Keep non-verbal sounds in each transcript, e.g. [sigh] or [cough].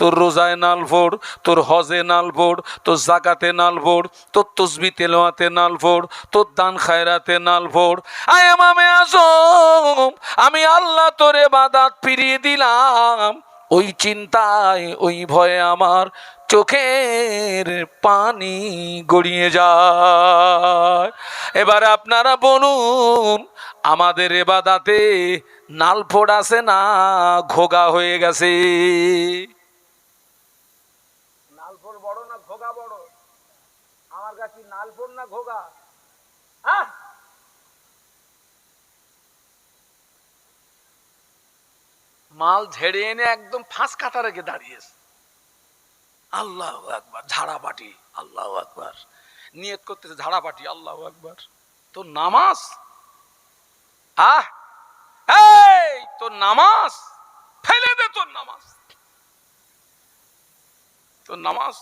তোর রোজায় নাল ভোর, তোর হজে নাল ভোর, তোর জাকাতে নাল ভোর, তোর তসবি তেলোয়াতে নাল ভোর, তোর দান খায়রাতে নাল ভোর। আয় মামে আসম আমি আল্লাহ তোরে বাদাত ফিরিয়ে দিলাম। ওই চিন্তায়, ওই ভয়ে আমার চোখের পানি গড়িয়ে যায়। এবারে আপনারা বলুন, আমাদের এবাদাতে নালফোড় আছে না ঘোগা হয়ে গেছে নালফোর বড় না ঘোগা বড় আমার কাছে নালফোর না ঘোগা আহ! মাল ঝেড়ে এনে একদম ফাঁস কাটা রেখে দাঁড়িয়েছে। আল্লাহ একবার ঝাড়াপাটি, আল্লাহ একবার নিয়ত করতেছে, ঝাড়াপাটি, আল্লাহ একবার তোর নামাজ? আহ! এই, তোর নামাজ? ফেলে দে তোর নামাজ। তোর নামাজ?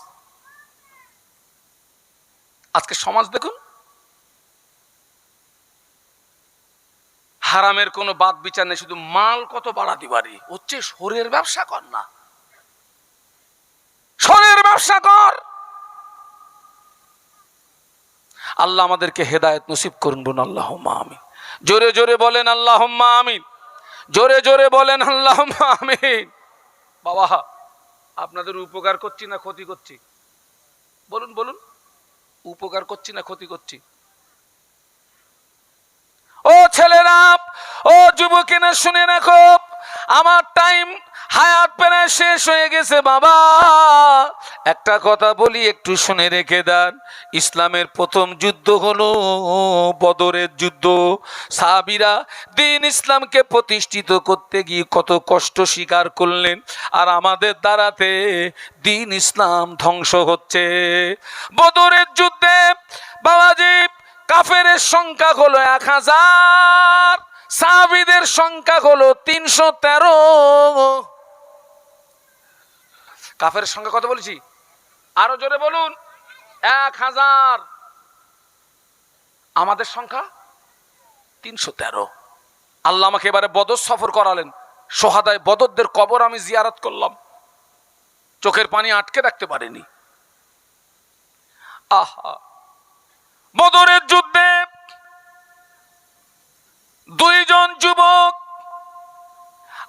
আজকে সমাজ দেখুন হারামের কোনো বাদ বিচার নেই, শুধু মাল কত বাড়াতে পারি হচ্ছে শরীরের ব্যবসা কর না। শরীরের ব্যবসা কর। আল্লাহ আমাদেরকে হেদায়েত নসিব করুন বোন আল্লাহ আমি জোরে জোরে বলেন আল্লাহ আমিন। জোরে জোরে বলেন আল্লাহ আমিন। বাবা, আপনাদের উপকার করছি না ক্ষতি করছি? বলুন বলুন। উপকার করছি না ক্ষতি করছি? ও ছেলেরা, ও যুবকেরা, শুনে রাখো, আমার টাইম হায়াত প্রায় শেষ হয়ে গেছে, বাবা। একটা কথা বলি, একটু শুনে রেখে দেন। ইসলামের প্রথম যুদ্ধ হলো বদরের যুদ্ধ। সাহাবিরা দিন ইসলামকে প্রতিষ্ঠিত করতে গিয়ে কত কষ্ট স্বীকার করলেন, আর আমাদের দ্বারাতে দিন ইসলাম ধ্বংস হচ্ছে। বদরের যুদ্ধে বাবাজি কাফের সংখ্যা হলো এক হাজার, সাহাবিদের সংখ্যা হলো তিনশো তেরো। কাফের সংখ্যা কত বলেছি? আরও জোরে বলুন, এক হাজার। আমাদের সংখ্যা তিনশো তেরো। আল্লাহ আমাকে এবারে বদর সফর করালেন। সোহাদায় বদরদের কবর আমি জিয়ারত করলাম। চোখের পানি আটকে রাখতে পারিনি। আহা! বদরের যুদ্ধে দুইজন যুবক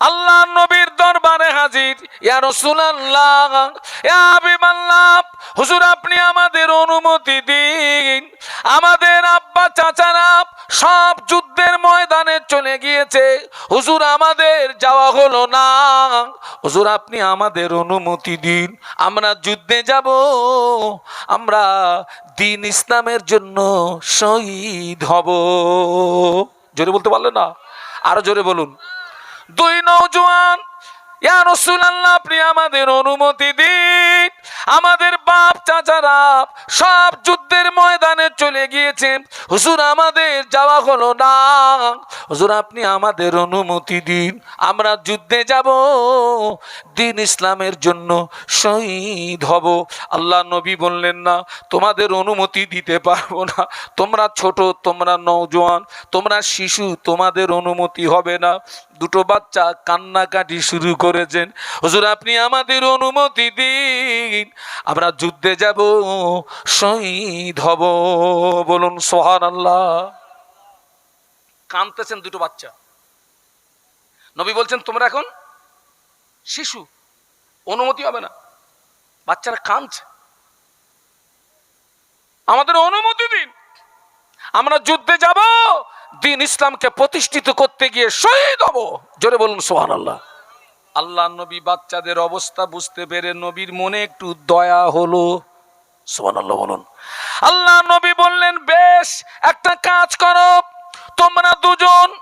আল্লাহ নবীর দরবারে হাজির। ইয়া রাসূলুল্লাহ, ইয়া হাবিবাল্লাহ, হুজুর আপনি আমাদের অনুমতি দিন। আমাদের আব্বা চাচারা সব যুদ্ধের ময়দানে চলে গিয়েছে। হুজুর আমাদের যাওয়া হলো না। হুজুর আপনি আমাদের অনুমতি দিন। আমরা যুদ্ধে যাব। আমরা দিন ইসলামের জন্য শহীদ হব। জোরে বলতে পারলেন না? আরও জোরে বলুন। দুই নৌজওয়ান ইয়া রাসূলুল্লাহ আপনি আমাদের অনুমতি দিন। আমাদের বাপ চাচারা সব যুদ্ধের ময়দানে চলে গিয়েছে। হুজুর, আমাদের যাওয়া হলো না। হুজুর, আপনি আমাদের অনুমতি দিন। আমরা যুদ্ধে যাব, দিন ইসলামের জন্য শহীদ হব। আল্লাহ নবী বললেন, না, তোমাদের অনুমতি দিতে পারব না। তোমরা ছোট, তোমরা নৌজওয়ান তোমরা শিশু, তোমাদের অনুমতি হবে না। দুটো বাচ্চা কান্নাকাটি শুরু করেছেন। হুজুর, আপনি আমাদের অনুমতি দিন। আমরা যুদ্ধে যাব, শহীদ হব। বলুন সোহান আল্লাহ কানতেছেন দুটো বাচ্চা। নবী বলছেন, তোমরা এখন শিশু, অনুমতি হবে না। বাচ্চারা কাঁদছে। আমাদের অনুমতি দিন। আমরা যুদ্ধে যাব, দিন ইসলামকে প্রতিষ্ঠিত করতে গিয়ে শহীদ হব। জোরে বলুন সোহান আল্লাহ আল্লাহ নবী বাচ্চাদের অবস্থা বুঝতে পেরে নবীর মনে একটু দয়া হলো। বলুন। আল্লাহ নবী বললেন, বেশ, একটা কাজ করো, তোমরা দুজন।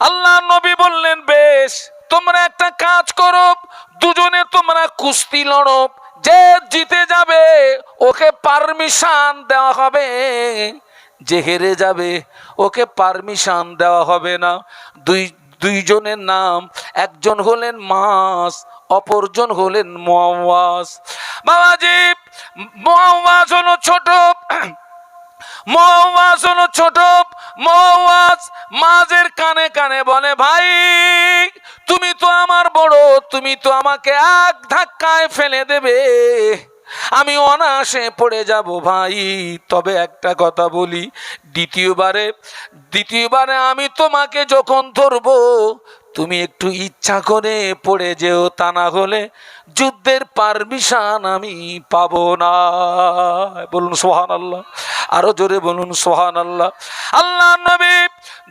আল্লাহ নবী বললেন, বেশ, তোমরা একটা কাজ করো, দুজনে তোমরা কুস্তি লড়ো। যে জিতে যাবে, ওকে পারমিশন দেওয়া হবে। যে হেরে যাবে, ওকে পারমিশন দেওয়া হবে না। দুই দুইজনের নাম, একজন হলেন মাস, অপরজন হলেন মোয়াজ বাবাজি মোয়াজ হলো ছোট মহাজ হলো ছোট মহাজ মাঝের কানে কানে বলে, ভাই, তুমি তো আমার বড়, তুমি তো আমাকে এক ধাক্কায় ফেলে দেবে। আমি অনায়াসে পড়ে যাব ভাই। তবে একটা কথা বলি, দ্বিতীয়বারে দ্বিতীয়বারে আমি তোমাকে যখন ধরবো তুমি একটু ইচ্ছা করে পড়ে যেও তা না হলে যুদ্ধের পারমিশন আমি পাব না। বলুন সোহান আল্লাহ আরও জোরে বলুন সোহান আল্লাহ আল্লাহ নবী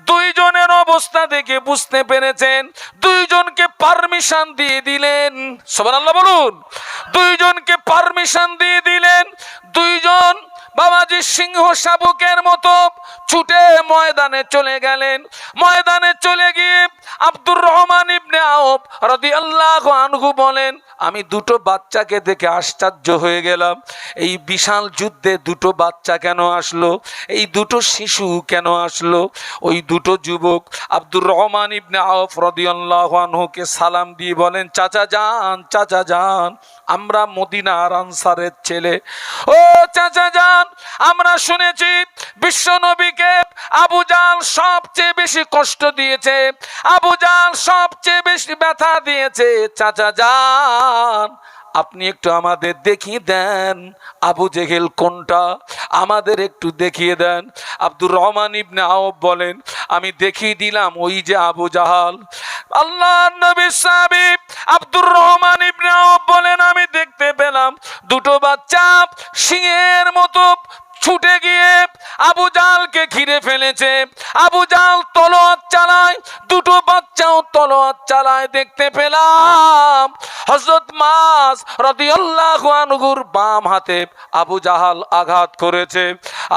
দুইজনের অবস্থা দেখে বুঝতে পেরেছেন, দুইজনকে পারমিশন দিয়ে দিলেন। সোহান আল্লাহ বলুন, দুইজনকে পারমিশন দিয়ে দিলেন, দুইজন বাবাজি সিংহ শাবকের মতো ছুটে ময়দানে চলে গেলেন। ময়দানে চলে গিয়ে আব্দুর রহমান ইবনে আওফ রাদিয়াল্লাহু আনহু বলেন, আমি দুটো বাচ্চাকে দেখে আশ্চর্য হয়ে গেলাম। এই বিশাল যুদ্ধে দুটো বাচ্চা কেন আসলো? এই দুটো শিশু কেন আসলো? ওই দুটো যুবক আব্দুর রহমান ইবনে আওফ রাদিয়াল্লাহু আনহুকে সালাম দিয়ে বলেন, চাচা যান চাচা যান। আমরা মদিনার আনসারের ছেলে। ও চাচা যান আমরা শুনেছি বিশ্ব নবীকে আবু জাল সবচেয়ে বেশি কষ্ট দিয়েছে। আবু জাল সবচেয়ে বেশি ব্যথা দিয়েছে। চাচা যান আপনি একটু আমাদের দেখিয়ে দেন। আবু জেহেল কোনটা? আমাদের একটু দেখিয়ে দেন। আব্দুর রহমান ইবনে আওব বলেন, আমি দেখিয়ে দিলাম ওই যে আবু জাহাল। আল্লাহ নবী সাহাবী আব্দুর রহমান ইবনে আওব বলেন, আমি দেখতে পেলাম দুটো বাচ্চা সিংহের মতো ছুটে গিয়ে আবু জালকে ঘিরে ফেলেছে। আবু জাল তলোয়ার চালায়, দুটো বাচ্চাও তলোয়ার চালায় দেখতে পেলাম। হজরত মাস রাদিয়াল্লাহু আনহুর বাম হাতে আবু জাহাল আঘাত করেছে।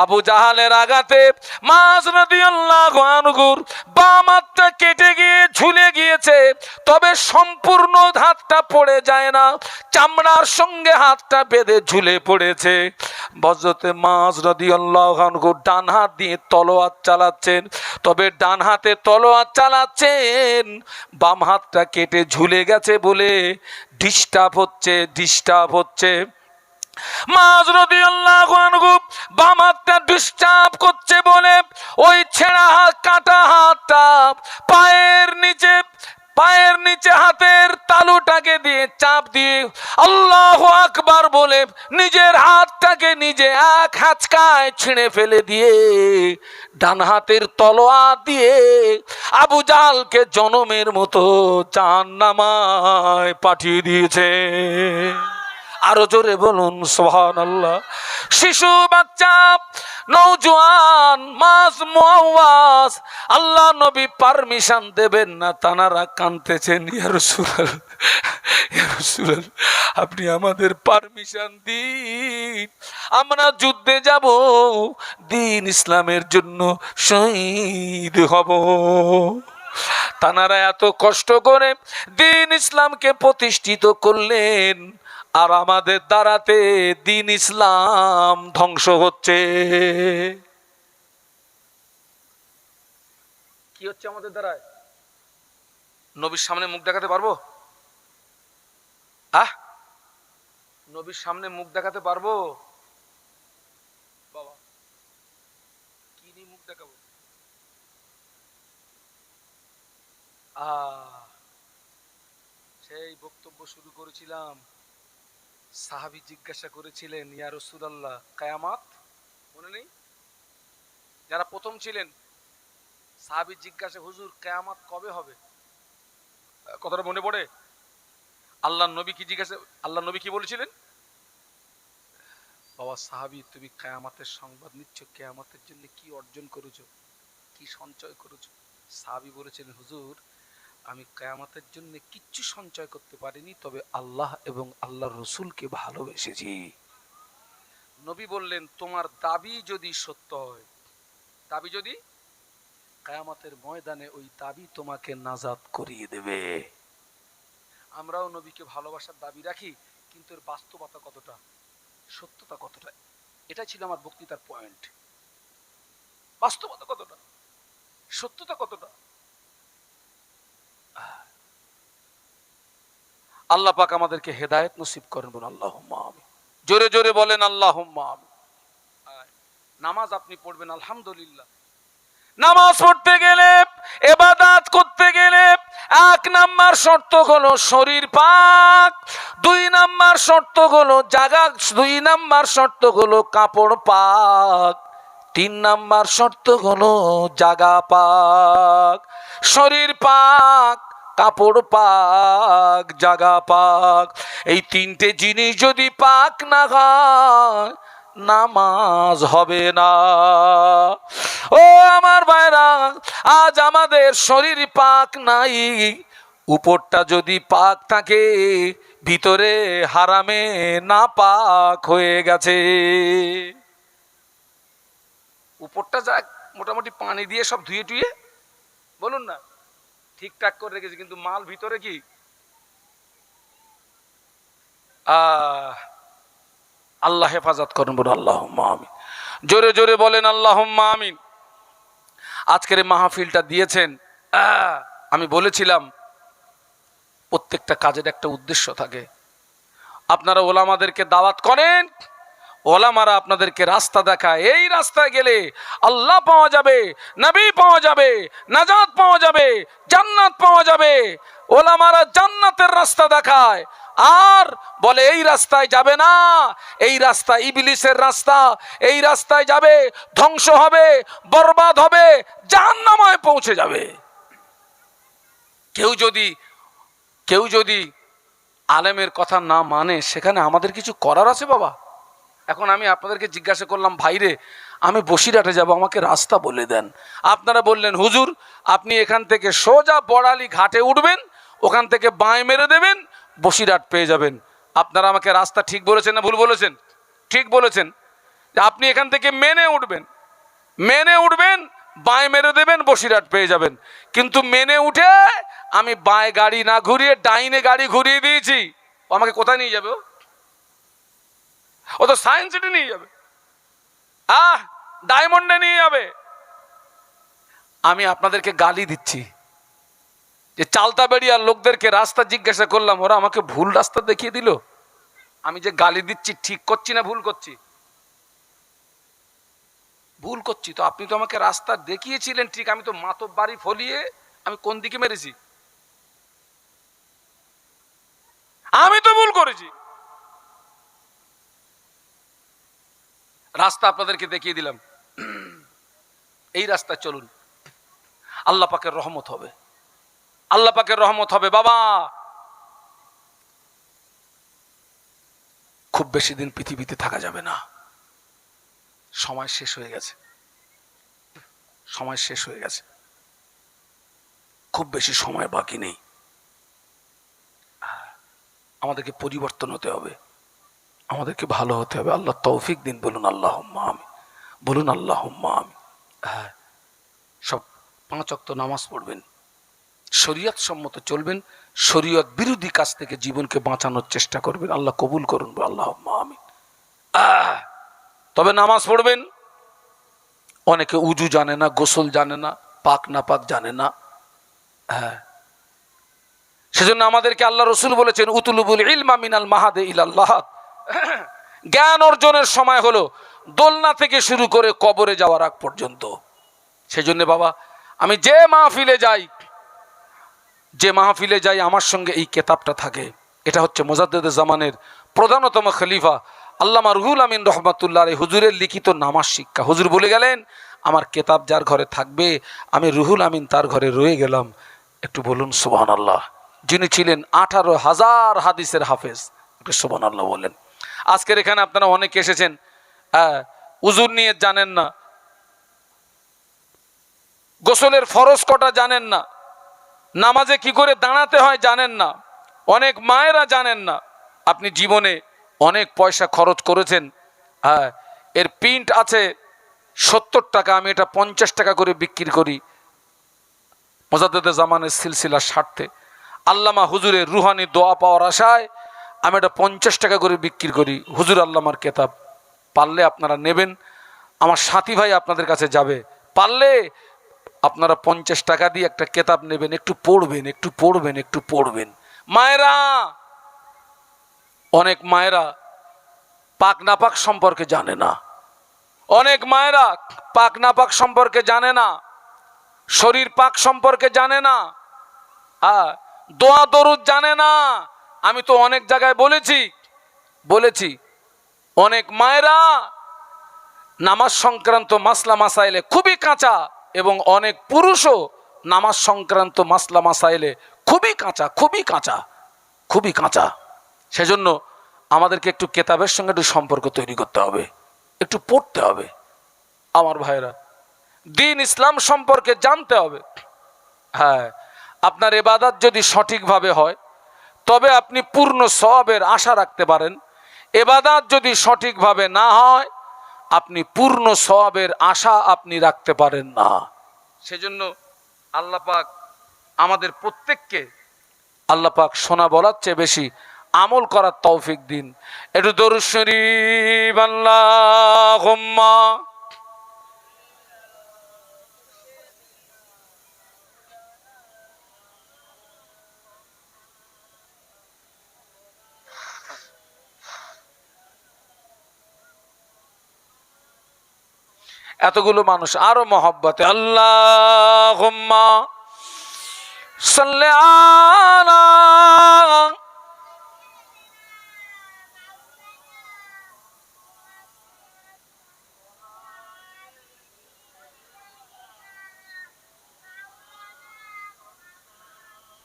আবু জাহালের আঘাতে মাস রাদিয়াল্লাহু আনহুর বাম হাতটা কেটে গিয়ে ঝুলে গিয়েছে। তবে সম্পূর্ণ হাতটা পড়ে যায় না, চামড়ার সঙ্গে হাতটা বেঁধে ঝুলে পড়েছে। বজরতে মাস রাদিয়াল্লাহু আনহু ডান হাত দিয়ে তলোয়ার চালাচ্ছেন। তবে ডান হাতে তলোয়ার চালাচ্ছেন, বাম হাতটা কেটে ঝুলে গেছে বলে ডিস্টার্ব হচ্ছে ডিস্টার্ব হচ্ছে। বাম হাতটা ডিস্টার্ব করছে বলে ওই ছেঁড়া হাত, কাটা হাতটা পায়ের নিচে পায়ের নিচে হাতের তালুটাকে দিয়ে চাপ দিয়ে আল্লাহ আকবার বলে নিজের হাতটাকে নিজে এক হাঁচকায় ছিঁড়ে ফেলে দিয়ে ডান হাতের তলোয়া দিয়ে আবু জালকে জনমের মতো চান নামায় পাঠিয়ে দিয়েছে। আরও জোরে বলুন সোহান আল্লাহ শিশু, বাচ্চা নৌজওয়ান মাস মুআওয়াজ আল্লাহ নবী পারমিশন দেবেন না, তানারা কানতেছেন ইয়া রাসূলুল্লাহ ইয়া রাসূলুল্লাহ, আপনি আমাদের পারমিশন দিন। আমরা যুদ্ধে যাব, দিন ইসলামের জন্য শহীদ হব। তানারা এত কষ্ট করে দিন ইসলামকে প্রতিষ্ঠিত করলেন। আর আমাদের দ্বারাতে দিন ইসলাম ধ্বংস হচ্ছে। কি হচ্ছে আমাদের দ্বারায়? নবীর সামনে মুখ দেখাতে পারব? আহ? নবীর সামনে মুখ দেখাতে পারব? বাবা কি নিয়ে মুখ দেখাবো? আহ সেই বক্তব্য শুরু করেছিলাম। সাহাবি জিজ্ঞাসা করেছিলেন, ইয়া রসুলাল্লাহ, কায়ামাত? মনে নেই? যারা প্রথম ছিলেন, সাহাবি জিজ্ঞাসা, হুজুর, কেয়ামাত কবে হবে? কথাটা মনে পড়ে? আল্লাহ নবী কি জিজ্ঞাসা আল্লাহ নবী কি বলেছিলেন? বাবা সাহাবি, তুমি কেয়ামাতের সংবাদ নিচ্ছ, কেয়ামাতের জন্য কি অর্জন করেছ? কি সঞ্চয় করেছ? সাহাবি বলেছিলেন, হুজুর আমি কেয়ামাতের জন্য কিচ্ছু সঞ্চয় করতে পারিনি, তবে আল্লাহ এবং আল্লাহ রসুলকে ভালোবেসেছি। নবী বললেন, তোমার দাবি যদি সত্য হয়, দাবি যদি, কায়ামতের ময়দানে ওই দাবি তোমাকে নাজাদ করিয়ে দেবে। আমরাও নবীকে ভালোবাসার দাবি রাখি, কিন্তু এর বাস্তবতা কতটা, সত্যতা কতটা এটা ছিল আমার বক্তৃতার পয়েন্ট। বাস্তবতা কতটা, সত্যতা কতটা আল্লাহ পাক আমাদেরকে হেদায়েত নসিব করেন বলুন আল্লাহ জোরে জোরে বলেন আল্লাহ নামাজ আপনি পড়বেন, আলহামদুলিল্লাহ। নামাজ পড়তে গেলে, এবাদাত করতে গেলে, এক নাম্বার শর্ত হলো শরীর পাক, দুই নাম্বার শর্ত হলো জাগা, দুই নাম্বার শর্ত হলো কাপড় পাক, তিন নাম্বার শর্ত হলো জাগা পাক। শরীর পাক কাপড় পাক, জাগা পাক। এই তিনটে জিনিস যদি পাক না হয়, নামাজ হবে না। ও আমার ভাইরা, আজ আমাদের শরীর পাক নাই। উপরটা যদি পাক থাকে, ভিতরে হারামে না পাক হয়ে গেছে। উপরটা যাক মোটামুটি পানি দিয়ে সব ধুয়ে টুয়ে, বলুন না। ঠিকঠাক করে রেখেছি, কিন্তু মাল ভিতরে কি? আল্লাহ হেফাজত করেন বলুন আল্লাহ আমিন। জোরে জোরে বলেন আল্লাহ আমিন। আজকের মাহফিলটা দিয়েছেন আমি বলেছিলাম, প্রত্যেকটা কাজের একটা উদ্দেশ্য থাকে। আপনারা ওলামাদেরকে দাওয়াত করেন ওলামারা আপনাদেরকে রাস্তা দেখায়। এই রাস্তায় গেলে আল্লাহ পাওয়া যাবে, নবী পাওয়া যাবে, নাজাত পাওয়া যাবে, জান্নাত পাওয়া যাবে। ওলামারা জান্নাতের রাস্তা দেখায়। আর বলে, এই রাস্তায় যাবে না, এই রাস্তা ইবলিসের রাস্তা, এই রাস্তায় যাবে, ধ্বংস হবে, বরবাদ হবে, জাহান্নামায় পৌঁছে যাবে। কেউ যদি কেউ যদি আলেমের কথা না মানে সেখানে আমাদের কিছু করার আছে বাবা? এখন আমি আপনাদেরকে জিজ্ঞাসা করলাম, ভাইরে, আমি বসিরহাটে যাব, আমাকে রাস্তা বলে দেন। আপনারা বললেন, হুজুর, আপনি এখান থেকে সোজা বড়ালি ঘাটে উঠবেন, ওখান থেকে বাঁয় মেরে দেবেন, বসিরহাট পেয়ে যাবেন। আপনারা আমাকে রাস্তা ঠিক বলেছেন না ভুল বলেছেন? ঠিক বলেছেন। আপনি এখান থেকে মেনে উঠবেন। মেনে উঠবেন, বাঁয় মেরে দেবেন, বসিরহাট পেয়ে যাবেন। কিন্তু মেনে উঠে আমি বাঁয় গাড়ি না ঘুরিয়ে, ডাইনে গাড়ি ঘুরিয়ে দিয়েছি। আমাকে কোথায় নিয়ে যাবে ও? ও তো সায়েন্স সিটি নিয়ে যাবে। আহ ডায়মন্ডে নিয়ে যাবে। আমি আপনাদেরকে গালি দিচ্ছি। যে চালতা বেরিয়ার লোকদেরকে রাস্তা জিজ্ঞাসা করলাম, ওরা আমাকে ভুল রাস্তা দেখিয়ে দিল? আমি যে গালি দিচ্ছি, ঠিক করছি না, ভুল করছি? ভুল করছি তো, আপনি তো আমাকে রাস্তা দেখিয়েছিলেন, ঠিক আমি তো মাতব বাড়ি ফলিয়ে আমি কোন দিকে মেরেছি? আমি তো ভুল করেছি। রাস্তা আপনাদেরকে দেখিয়ে দিলাম। এই রাস্তায় চলুন। আল্লাহ পাকের রহমত হবে। আল্লাহ পাকের রহমত হবে, বাবা। খুব বেশি দিন পৃথিবীতে থাকা যাবে না। সময় শেষ হয়ে গেছে। সময় শেষ হয়ে গেছে। খুব বেশি সময় বাকি নেই। আমাদেরকে পরিবর্তন হতে হবে। আমাদেরকে ভালো হতে হবে। আল্লাহ তৌফিক দিন, বলুন আল্লাহ আমি বলুন আল্লাহ আমি হ্যাঁ সব পাঁচ অক্ত নামাজ পড়বেন। শরীয়ত সম্মত চলবেন। শরীয়ত বিরোধী কাজ থেকে জীবনকে বাঁচানোর চেষ্টা করবেন। আল্লাহ কবুল করুন আল্লাহ আমি তবে নামাজ পড়বেন। অনেকে উজু জানে না, গোসল জানে না, পাক না পাক জানে না। হ্যাঁ সেজন্য আমাদেরকে আল্লাহ রসুল বলেছেন, উতুলুবুল ইলমা মিনাল মাহাদে ইলাল্লাহ। জ্ঞান অর্জনের সময় হলো দোলনা থেকে শুরু করে কবরে যাওয়ার আগ পর্যন্ত। সেই জন্য বাবা, আমি যে মাহফিলে যাই, যে মাহফিলে যাই, আমার সঙ্গে এই কেতাবটা থাকে। এটা হচ্ছে মোজাদ্দেদ জামানের প্রধানতম খলিফা আল্লামা রুহুল আমিন রহমাতুল্লাহ হুজুরের লিখিত নামাজ শিক্ষা। হুজুর বলে গেলেন, আমার কেতাব যার ঘরে থাকবে, আমি রুহুল আমিন তার ঘরে রয়ে গেলাম। একটু বলুন সুবহান আল্লাহ যিনি ছিলেন আঠারো হাজার হাদিসের হাফেজ, একটু সুবহান আল্লাহ বলেন। আজকের এখানে আপনারা অনেকে এসেছেন উজুর নিয়ে জানেন না। গোসলের ফরজ কটা জানেন না। নামাজে কি করে দাঁড়াতে হয় জানেন না। অনেক মায়েরা জানেন না। আপনি জীবনে অনেক পয়সা খরচ করেছেন। হ্যাঁ এর প্রিন্ট আছে সত্তর টাকা, আমি এটা পঞ্চাশ টাকা করে বিক্রি করি। মোজাদ্দেদে জামানের সিলসিলার স্বার্থে আল্লামা হুজুরের রুহানি দোয়া পাওয়ার আশায় আমি এটা পঞ্চাশ টাকা করে বিক্রি করি। হুজুর আল্লামার কেতাব। পারলে আপনারা নেবেন। আমার সাথী ভাই আপনাদের কাছে যাবে। পারলে আপনারা পঞ্চাশ টাকা দিয়ে একটা কেতাব নেবেন। একটু পড়বেন একটু পড়বেন একটু পড়বেন। মায়েরা! অনেক মায়েরা পাক নাপাক সম্পর্কে জানে না। অনেক মায়েরা পাক নাপাক সম্পর্কে জানে না। শরীর পাক সম্পর্কে জানে না। দোয়া দরুদ জানে না। আমি তো অনেক জায়গায় বলেছি বলেছি, অনেক মায়েরা নামাজ সংক্রান্ত মাসলা মাসাইলে খুবই কাঁচা এবং অনেক পুরুষও নামাজ সংক্রান্ত মাসলা মাসাইলে খুবই কাঁচা খুবই কাঁচা খুবই কাঁচা। সেজন্য আমাদেরকে একটু কেতাবের সঙ্গে একটু সম্পর্ক তৈরি করতে হবে, একটু পড়তে হবে। আমার ভাইরা দিন ইসলাম সম্পর্কে জানতে হবে। হ্যাঁ আপনার এবাদাত যদি সঠিকভাবে হয় তবে আপনি পূর্ণ সবের আশা রাখতে পারেন। এবাদাত যদি সঠিকভাবে না হয়, আপনি পূর্ণ সবের আশা আপনি রাখতে পারেন না। সেজন্য আল্লাহ পাক আমাদের প্রত্যেককে আল্লাপাক শোনা বলার চেয়ে বেশি আমল করার তৌফিক দিন। একটু দরুদ শরীফ, আল্লাহুম্মা এতগুলো মানুষ আরো মহব্বতে আল্লাহ সাল্লি আলা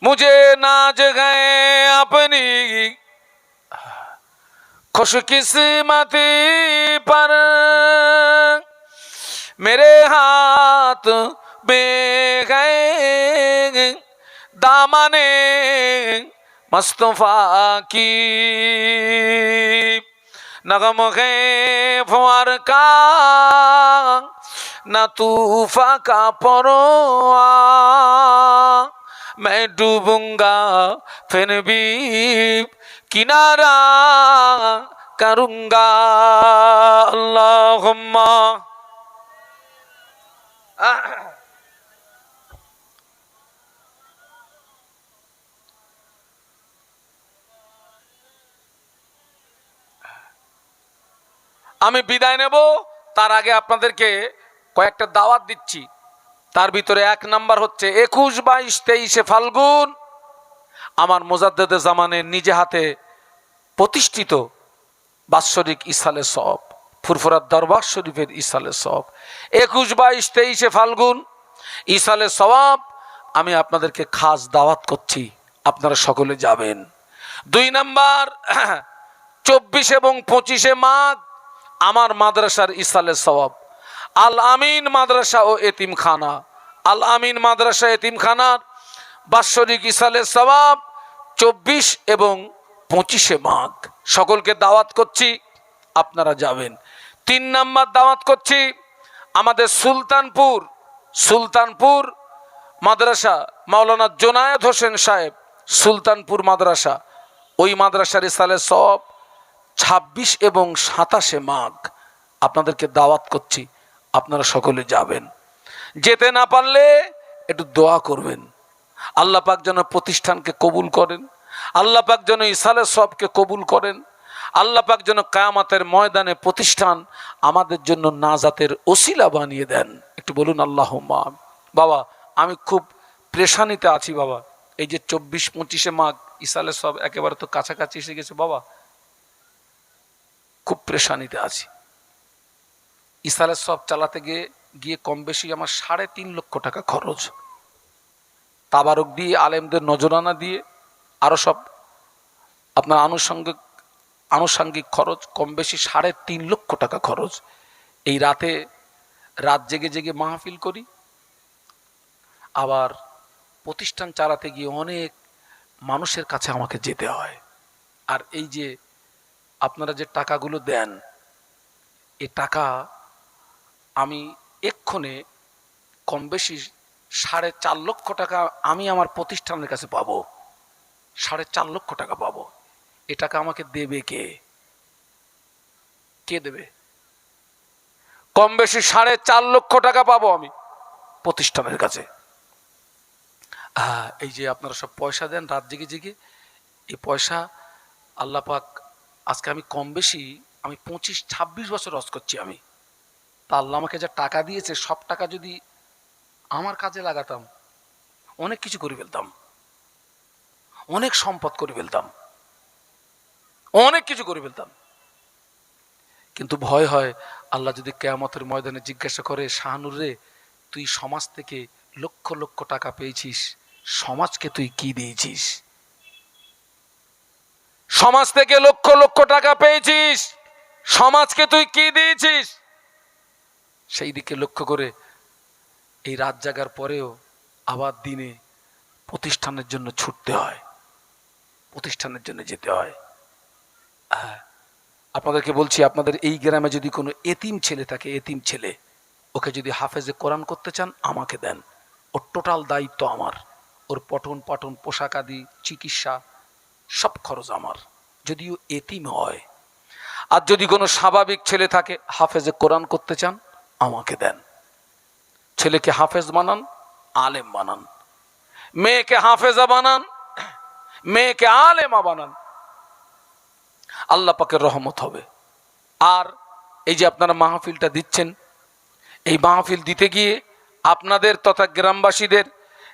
मुझे नाज गए अपनी खुशकिस्मती पर मेरे हाथ में गए दामने मुस्तफ़ा की नगम गए फुआर का न तूफा का परोआ मैं डूबूंगा फिर भी किनारा करूंगा अल्लाहुम्मा [coughs] আমি বিদায় নেব। তার আগে আপনাদেরকে কয়েকটা দাওয়াত দিচ্ছি। তার ভিতরে এক নাম্বার হচ্ছে, একুশ বাইশ তেইশে ফাল্গুন আমার মোজাদ্দেদে জামানের নিজে হাতে প্রতিষ্ঠিত বাৎসরিক ইসালে সব ফুরফুরার দরবার শরীফের ইসালে সব একুশ, বাইশ, তেইশে ফাল্গুন, ইসালে সবাব আমি আপনাদেরকে খাস দাওয়াত করছি, আপনারা সকলে যাবেন। দুই নাম্বার, চব্বিশ এবং পঁচিশে মাঘ, আমার মাদ্রাসার ইসালে সবাব আল আমিন মাদ্রাসা ও এতিমখানা। আল আমিন মাদ্রাসা, এতিমখানার বাৎসরিক ইসালে সবাব চব্বিশ এবং পঁচিশে মাঘ। সকলকে দাওয়াত করছি, আপনারা যাবেন। তিন নাম্বার দাওয়াত করছি আমাদের সুলতানপুর সুলতানপুর মাদ্রাসা, মাওলানা জোনায়েদ হোসেন সাহেব, সুলতানপুর মাদ্রাসা। ওই মাদ্রাসার ইসালে সব ছাব্বিশ এবং সাতাশে মাঘ আপনাদেরকে দাওয়াত করছি, আপনারা সকলে যাবেন। যেতে না পারলে একটু দোয়া করবেন। আল্লাহ পাক যেন প্রতিষ্ঠানকে কবুল করেন, আল্লাহ পাক যেন ইসালে সবকে কবুল করেন। আল্লাহ পাক যেন কায়ামাতের ময়দানে প্রতিষ্ঠান আমাদের জন্য নাজাতের ওসিলা বানিয়ে দেন। একটু বলুন আল্লাহ বাবা, আমি খুব প্রেশানিতে আছি বাবা। এই যে চব্বিশ পঁচিশে মাঘ ইসালে সব একেবারে তো কাছাকাছি এসে গেছে বাবা। খুব প্রেশানিতে আছি। ইসালে সব চালাতে গিয়ে গিয়ে কম বেশি আমার সাড়ে তিন লক্ষ টাকা খরচ। তাবারক দিয়ে, আলেমদের নজরানা দিয়ে আরও সব আপনার আনুষঙ্গিক আনুষঙ্গিক খরচ কম বেশি সাড়ে তিন লক্ষ টাকা খরচ। এই রাতে রাত জেগে জেগে মাহফিল করি। আবার প্রতিষ্ঠান চালাতে গিয়ে অনেক মানুষের কাছে আমাকে যেতে হয়। আর এই যে আপনারা যে টাকাগুলো দেন, এ টাকা আমি এক্ষণে কম বেশি সাড়ে চার লক্ষ টাকা আমি আমার প্রতিষ্ঠানের কাছে পাবো। সাড়ে চার লক্ষ টাকা পাবো। এ টাকা আমাকে দেবে কে? কে দেবে? কম বেশি সাড়ে চার লক্ষ টাকা পাবো আমি প্রতিষ্ঠানের কাছে। এই যে আপনারা সব পয়সা দেন রাত জেগে জেগে, এই পয়সা আল্লাহ পাক আজকে আমি কম বেশি, আমি পঁচিশ ছাব্বিশ বছর রস করছি আমি। তা আল্লাহ আমাকে যা টাকা দিয়েছে, সব টাকা যদি আমার কাজে লাগাতাম, অনেক কিছু করে ফেলতাম, অনেক সম্পদ করে ফেলতাম। অনেক কিছু করে ফেলতাম। কিন্তু ভয় হয়, আল্লাহ যদি কেয়ামতের ময়দানে জিজ্ঞাসা করে, শাহানুর রে, তুই সমাজ থেকে লক্ষ লক্ষ টাকা পেয়েছিস, সমাজকে তুই কি দিয়েছিস? সমাজ থেকে লক্ষ লক্ষ টাকা পেয়েছিস, সমাজকে তুই কি দিয়েছিস? সেই দিকে লক্ষ্য করে এই রাত জাগার পরেও আবার দিনে প্রতিষ্ঠানের জন্য ছুটতে হয়, প্রতিষ্ঠানের জন্য যেতে হয়। আপনাদেরকে বলছি, আপনাদের এই গ্রামে যদি কোনো এতিম ছেলে থাকে, এতিম ছেলে, ওকে যদি হাফেজে কোরআন করতে চান, আমাকে দেন। ওর টোটাল দায়িত্ব আমার। ওর পঠন পাঠন, পোশাক আদি, চিকিৎসা, সব খরচ আমার। যদিও এতিম হয়। আর যদি কোনো স্বাভাবিক ছেলে থাকে, হাফেজে কোরআন করতে চান, আমাকে দেন। ছেলেকে হাফেজ বানান, আলেম বানান। মেয়েকে হাফেজা বানান, মেয়েকে আলেমা বানান। আল্লাহ পাকের রহমত হবে। আর এই যে আপনারা মাহফিলটা দিচ্ছেন, এই মাহফিল দিতে গিয়ে আপনাদের তথা গ্রামবাসীদের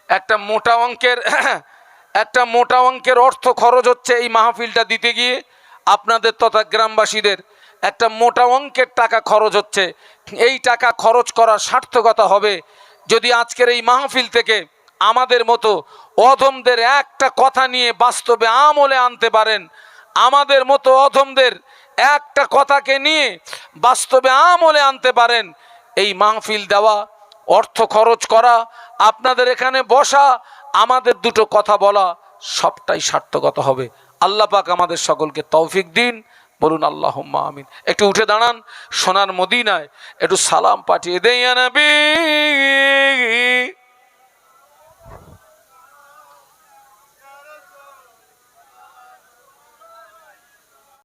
একটা মোটা অঙ্কের, [clears throat] একটা মোটা অঙ্কের অর্থ খরচ হচ্ছে এই মাহফিলটা দিতে গিয়ে আপনাদের তথা গ্রামবাসীদের একটা মোটা অঙ্কের টাকা খরচ হচ্ছে। এই টাকা খরচ করার সার্থকতা হবে যদি আজকের এই মাহফিল থেকে আমাদের মতো অধমদের একটা কথা নিয়ে বাস্তবে আমলে আনতে পারেন। আমাদের মতো অধমদের একটা কথাকে নিয়ে বাস্তবে আমলে আনতে পারেন। এই মাহফিল দেওয়া, অর্থ খরচ করা, আপনাদের এখানে বসা, আমাদের দুটো কথা বলা, সবটাই সার্থকতা হবে। আল্লাহ পাক আমাদের সকলকে তৌফিক দিন। বলুন আল্লাহ আমিন। একটু উঠে দাঁড়ান, সোনার মদিনায় একটু সালাম পাঠিয়ে দেই নবী।